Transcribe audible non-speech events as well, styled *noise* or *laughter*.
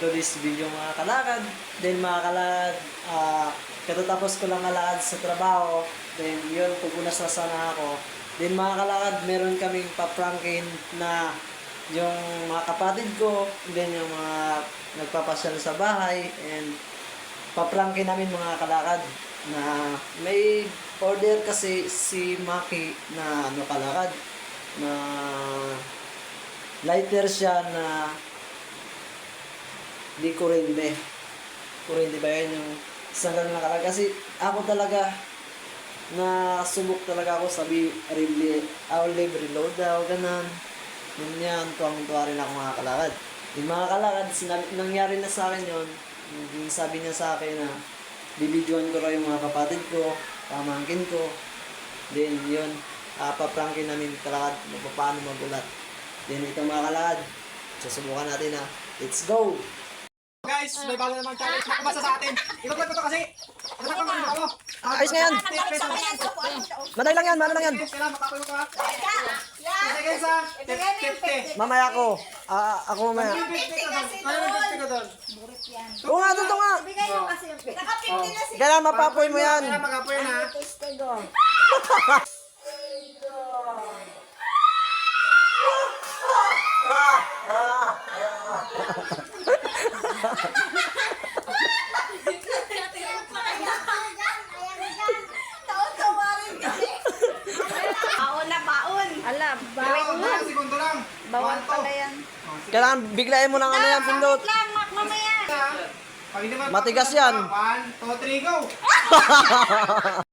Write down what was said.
to this video mga kalakad. Then mga kalakad, ah, katatapos ko lang kalakad sa trabaho. Then yun, pupunas na sana ako. Then mga kalakad, meron kaming paprangkin na yung mga kapatid ko, then yung mga nagpapasyal sa bahay, and paprangkin namin mga kalakad na may order kasi si Maki na ano kalakad na lighter siya na di kurente. Kurente ba yun yung isang ganun na kalakad? Kasi ako talaga na subok talaga ako sabi live, I'll live reload daw, ganun. Yun yan, tuwang-tuwa rin ako mga kalakad. Yung mga kalakad, sinabi, nangyari na sa akin yun, yung sabi niya sa akin na bibidyoan ko raw yung mga kapatid ko, pamangkin ko. Then yun, uh, paprangkin namin kalakad paano magulat. Then ito mga kalakad, susubukan natin na, let's go! Guys, may bago namang challenge na kumasa sa atin. Ibablog ko to kasi. Ano ba kung ako? Ayos na yan! Madali lang yan, madali lang yan. Makakulo ka. Sige sa 50. Mamaya ako. Ah, ako mamaya. 50 ka doon. Ano yung 50 ka doon? Oo nga, doon nga. Bigay mo kasi yung pera. Nakapindi na si Kailangan mapapoy mo yan. Kailangan mag-apoy na. Baon *laughs* Alam, bawal na. segundo lang. Bawal One, yan. Kailangan biglayin mo ng ano yan, ah, pindot. Wait lang, mak mamaya. Pag hindi mo- Matigas yan. One, two! *laughs*